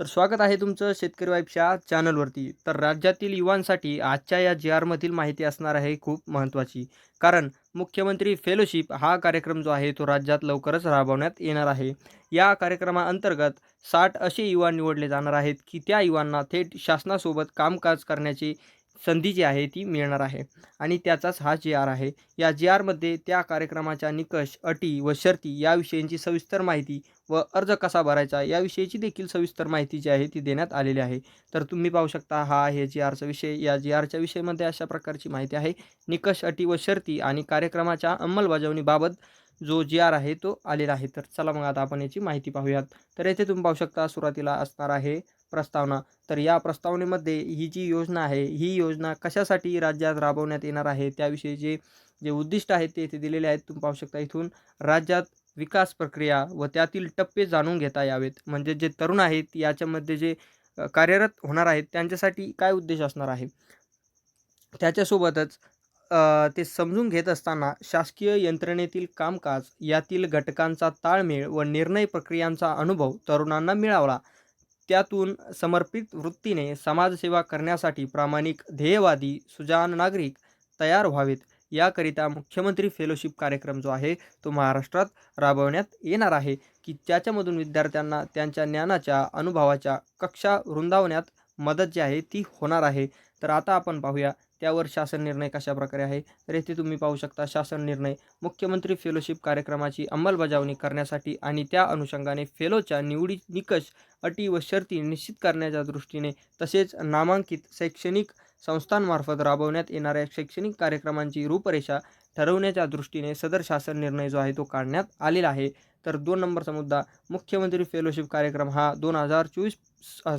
तर स्वागत आहे तुमचं शेतकरी वाईफच्या चॅनलवरती. तर राज्यातील युवांसाठी आजच्या या जी आरमधील माहिती असणार आहे खूप महत्त्वाची. कारण मुख्यमंत्री फेलोशिप हा कार्यक्रम जो आहे तो राज्यात लवकरच राबवण्यात येणार आहे. या कार्यक्रमाअंतर्गत साठ असे युवा निवडले जाणार आहेत की त्या युवांना थेट शासनासोबत कामकाज करण्याची संधी जी आहे ती मिळणार आहे. आणि त्याचाच हा जी आर आहे. या जी आरमध्ये त्या कार्यक्रमाच्या निकष अटी व शर्ती याविषयींची सविस्तर माहिती व अर्ज कसा भरायचा याविषयीची देखील सविस्तर माहिती जी आहे ती देण्यात आलेली आहे. तर तुम्ही पाहू शकता हा आहे जी आरचा विषय. या जी आरच्या विषयमध्ये अशा प्रकारची माहिती आहे. निकष अटी व शर्ती आणि कार्यक्रमाच्या अंमलबजावणीबाबत जो जी आर आहे तो आलेला आहे. तर चला मग आता आपण याची माहिती पाहूयात. तर येथे तुम्ही पाहू शकता सुरुवातीला असणार आहे प्रस्तावना. तर या प्रस्तावनेमध्ये ही जी योजना आहे ही योजना कशासाठी राज्यात राबवण्यात येणार आहे त्याविषयीचे जे उद्दिष्ट आहेत ते येथे दिलेले आहेत तुम्ही पाहू शकता इथून. राज्यात विकास प्रक्रिया व त्यातील टप्पे जाणून घेता यावेत. म्हणजे जे तरुण आहेत याच्यामध्ये जे कार्यरत होणार आहेत त्यांच्यासाठी काय उद्देश असणार आहे? त्याच्यासोबतच ते समजून घेत असताना शासकीय यंत्रणेतील कामकाज यातील घटकांचा ताळमेळ व निर्णय प्रक्रियांचा अनुभव तरुणांना मिळावला त्यातून समर्पित वृत्तीने समाजसेवा करण्यासाठी प्रामाणिक ध्येयवादी सुजान नागरिक तयार व्हावेत. याकरिता मुख्यमंत्री फेलोशिप कार्यक्रम जो आहे तो महाराष्ट्रात राबवण्यात येणार आहे की त्याच्यामधून विद्यार्थ्यांना त्यांच्या ज्ञानाच्या अनुभवाच्या कक्षा रुंदावण्यात मदत जी आहे ती होणार आहे. तर आता आपण पाहूया त्यावर शासन निर्णय कशा प्रकारे आहे? तर येथे तुम्ही पाहू शकता शासन निर्णय मुख्यमंत्री फेलोशिप कार्यक्रमाची अंमलबजावणी करण्यासाठी आणि त्या अनुषंगाने फेलोच्या निवडी निकष अटी व शर्ती निश्चित करण्याच्या दृष्टीने तसेच नामांकित शैक्षणिक संस्थांमार्फत राबवण्यात येणाऱ्या शैक्षणिक कार्यक्रमांची रूपरेषा ठरवण्याच्या दृष्टीने सदर शासन निर्णय जो आहे तो काढण्यात आलेला आहे. तर दोन नंबरचा मुद्दा मुख्यमंत्री फेलोशिप कार्यक्रम हा दोन हजार चोवीस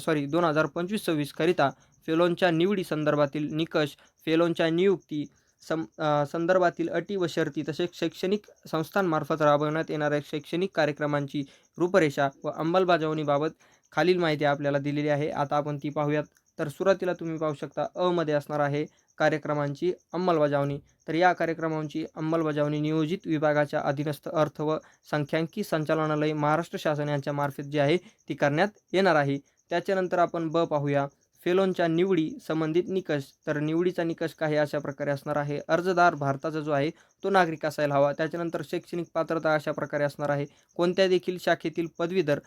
सॉरी दोन हजार पंचवीस सव्वीसकरिता फेलोंच्या निवडी संदर्भातील निकष फेलोंच्या नियुक्ती सं संदर्भातील अटी व शर्ती तसेच शैक्षणिक संस्थांमार्फत राबवण्यात येणाऱ्या शैक्षणिक कार्यक्रमांची रूपरेषा व अंमलबजावणीबाबत खालील माहिती आपल्याला दिलेली आहे. आता आपण ती पाहूयात. तर सुरुवातीला तुम्ही पाहू शकता अमध्ये असणार आहे कार्यक्रमांची अंमलबजावणी. तर या कार्यक्रमांची अंमलबजावणी नियोजित विभागाच्या अधीनस्थ अर्थ व संख्यांकी संचालनालय महाराष्ट्र शासन यांच्या मार्फत जी आहे ती करण्यात येणार आहे. त्याच्यानंतर आपण ब पाहूया. फेलोनच्या निवडी संबंधित निकष तर निवडीचा निकष काही अशा प्रकारे असणार आहे. अर्जदार भारताचा जो आहे तो नागरिक असायला हवा. त्याच्यानंतर शैक्षणिक पात्रता अशा प्रकारे असणार आहे. कोणत्या देखील शाखेतील पदवीधर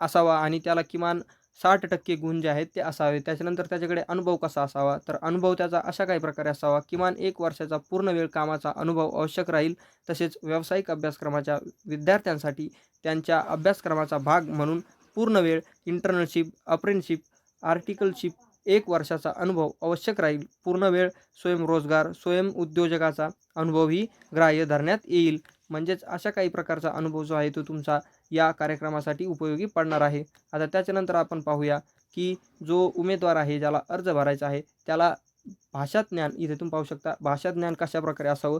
असावा आणि त्याला किमान साठ टक्के गुण जे आहेत ते असावे. त्याच्यानंतर त्याच्याकडे अनुभव कसा असावा? तर अनुभव त्याचा अशा काही प्रकारे असावा. किमान एक वर्षाचा पूर्ण वेळ कामाचा अनुभव आवश्यक राहील. तसेच व्यावसायिक अभ्यासक्रमाच्या विद्यार्थ्यांसाठी त्यांच्या अभ्यासक्रमाचा भाग म्हणून पूर्ण वेळ इंटर्नशिप अप्रेंटशिप आर्टिकलशिप एक वर्षाचा अनुभव आवश्यक राहील. पूर्ण वेळ स्वयंरोजगार स्वयंउद्योजकाचा अनुभवही ग्राह्य धरण्यात येईल. म्हणजेच अशा काही प्रकारचा अनुभव जो आहे तो तुमचा या कार्यक्रमासाठी उपयोगी पडणार आहे. आता त्याच्यानंतर आपण पाहूया की जो उमेदवार आहे ज्याला अर्ज भरायचा आहे त्याला भाषा ज्ञान इथे तुम्ही पाहू शकता भाषा ज्ञान कशा प्रकारे असावं?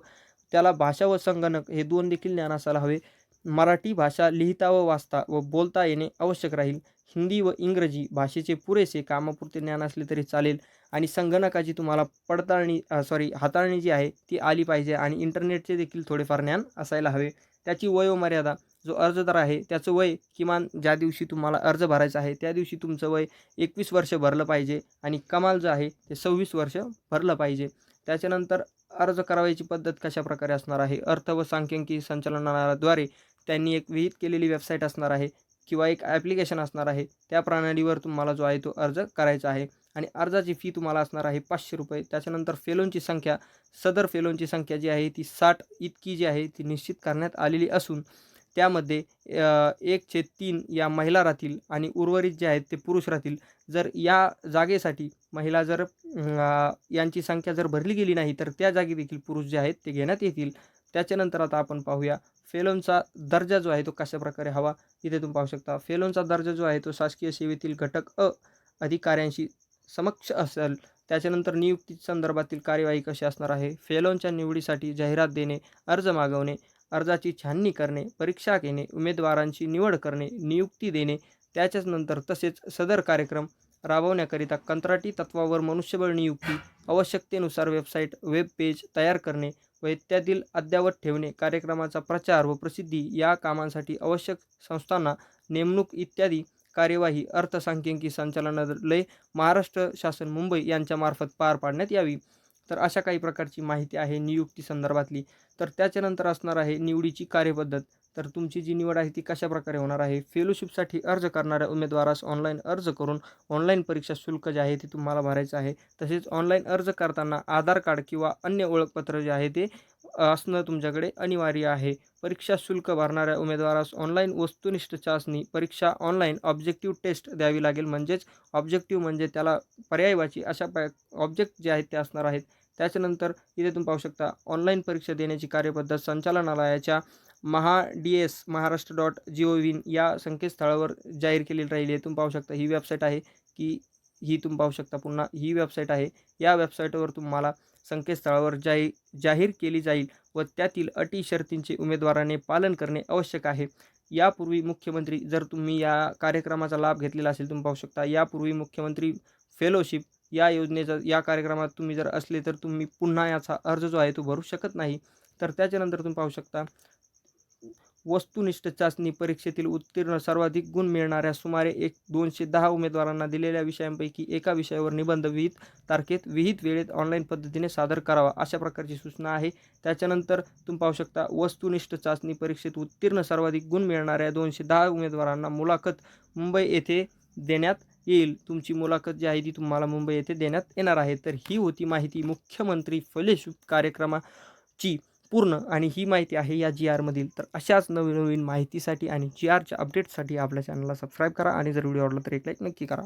त्याला भाषा व संगणक हे दोन देखील ज्ञान असायला हवे. मराठी भाषा लिहिता व वाचता व बोलता येणे आवश्यक राहील. हिंदी व इंग्रजी भाषेचे पुरेसे कामापुरते ज्ञान असले तरी चालेल आणि संगणकाची तुम्हाला पडताळणी सॉरी हाताळणी जी आहे ती आली पाहिजे आणि इंटरनेटचे देखील थोडेफार ज्ञान असायला हवे. त्याची वयोमर्यादा जो अर्जदार आहे त्याचं वय किमान ज्या दिवशी तुम्हाला अर्ज भरायचा आहे त्या दिवशी तुमचं वय एकवीस वर्ष भरलं पाहिजे आणि कमाल जो आहे ते सव्वीस वर्ष भरलं पाहिजे. त्याच्यानंतर अर्ज करावयाची पद्धत कशा प्रकारे असणार आहे? अर्थ व सांख्यिकी संचालनालयाद्वारे त्यांनी एक विहित केलेली वेबसाईट असणार आहे किंवा एक ॲप्लिकेशन असणार आहे? त्या प्रणालीवर तुम्हाला जो आहे तो अर्ज करायचा आहे आणि अर्जाची फी तुम्हाला असणार आहे पाचशे रुपये. त्याच्यानंतर फेलोंची संख्या सदर फेलोंची संख्या जी आहे ती साठ इतकी जी आहे ती निश्चित करण्यात आलेली असून त्यामध्ये एक छेद तीन या महिला राहतील आणि उर्वरित जे आहेत ते पुरुष राहतील. जर या जागेसाठी महिला जर यांची संख्या जर भरली गेली नाही तर त्या जागी देखील पुरुष जे आहेत ते घेण्यात येतील. त्याच्यानंतर आता आपण पाहूया फेलोनचा दर्जा जो आहे तो कशा प्रकारे हवा? इथे तुम्ही पाहू शकता फेलोनचा दर्जा जो आहे तो शासकीय सेवेतील घटक अ अधिकाऱ्यांशी समक्ष असेल. त्याच्यानंतर नियुक्ती संदर्भातील कार्यवाही कशी असणार आहे? फेलोनच्या निवडीसाठी जाहिरात देणे अर्ज मागवणे अर्जाची छाननी करणे परीक्षा घेणे उमेदवारांची निवड करणे नियुक्ती देणे त्याच्याच नंतर तसेच सदर कार्यक्रम राबवण्याकरिता कंत्राटी तत्वावर मनुष्यबळ नियुक्ती आवश्यकतेनुसार वेबसाईट वेब पेज तयार करणे व इत्यादी अद्ययावत ठेवणे कार्यक्रमाचा प्रचार व प्रसिद्धी या कामांसाठी आवश्यक संस्थांना नेमणूक इत्यादी कार्यवाही अर्थसांख्यिकी संचालनालय महाराष्ट्र शासन मुंबई यांच्यामार्फत पार पाडण्यात यावी. तर अशा काही प्रकारची माहिती आहे नियुक्ती संदर्भातली. तर त्याच्यानंतर असणार आहे निवडीची कार्यपद्धत. तर तुमची जी निवड आहे ती कशा प्रकारे होणार आहे? फेलोशिपसाठी अर्ज करणाऱ्या उमेदवारास ऑनलाईन अर्ज करून ऑनलाईन परीक्षा शुल्क जे आहे ते तुम्हाला भरायचं आहे. तसेच ऑनलाईन अर्ज करताना आधार कार्ड किंवा अन्य ओळखपत्र जे आहे ते असणं तुमच्याकडे अनिवार्य आहे. परीक्षा शुल्क भरणाऱ्या उमेदवारास ऑनलाईन वस्तुनिष्ठ चाचणी परीक्षा ऑनलाईन ऑब्जेक्टिव्ह टेस्ट द्यावी लागेल. म्हणजेच ऑब्जेक्टिव्ह म्हणजे त्याला पर्यायवाची अशा प ऑब्जेक्ट जे आहेत ते असणार आहेत. त्याच्यानंतर इथे तुम्ही पाहू शकता ऑनलाईन परीक्षा देण्याची कार्यपद्धत संचालनालयाच्या Maha D S Maharashtra dot G O v in या संकेतस्थळावर जाहीर केलेली राहिली आहे. तुम्ही पाहू शकता ही वेबसाईट आहे की ही तुम्ही पाहू शकता पुन्हा ही वेबसाईट आहे. या वेबसाईटवर तुम्हाला संकेतस्थळावर जाही जाहीर केली जाईल व त्यातील अटी शर्तींचे उमेदवाराने पालन करणे आवश्यक आहे. यापूर्वी मुख्यमंत्री जर तुम्ही या कार्यक्रमाचा लाभ घेतलेला असेल तुम्ही पाहू शकता यापूर्वी मुख्यमंत्री फेलोशिप या योजनेचा या कार्यक्रमात तुम्ही जर असले तर तुम्ही पुन्हा याचा अर्ज जो आहे तो भरू शकत नाही. तर त्याच्यानंतर तुम्ही पाहू शकता वस्तुनिष्ठ चाचणी परीक्षेतील उत्तीर्ण सर्वाधिक गुण मिळणाऱ्या सुमारे एक दोनशे दहा उमेदवारांना दिलेल्या विषयांपैकी एका विषयावर निबंध विहित तारखेत विहित वेळेत ऑनलाईन पद्धतीने सादर करावा अशा प्रकारची सूचना आहे. त्याच्यानंतर तुम्ही पाहू शकता वस्तुनिष्ठ चाचणी परीक्षेत उत्तीर्ण सर्वाधिक गुण मिळणाऱ्या दोनशे दहा उमेदवारांना मुलाखत मुंबई येथे देण्यात येईल. तुमची मुलाखत जी आहे ती तुम्हाला मुंबई येथे देण्यात येणार आहे. तर ही होती माहिती मुख्यमंत्री फलेशूप कार्यक्रमाची पूर्ण आणि ही माहिती आहे या जी आरमधील तर अशाच नवीन नवीन माहितीसाठी आणि जी आरच्या अपडेट्ससाठी आपल्या चॅनलला सबस्क्राईब करा आणि जर व्हिडिओ आवडला तर एक लाईक नक्की करा.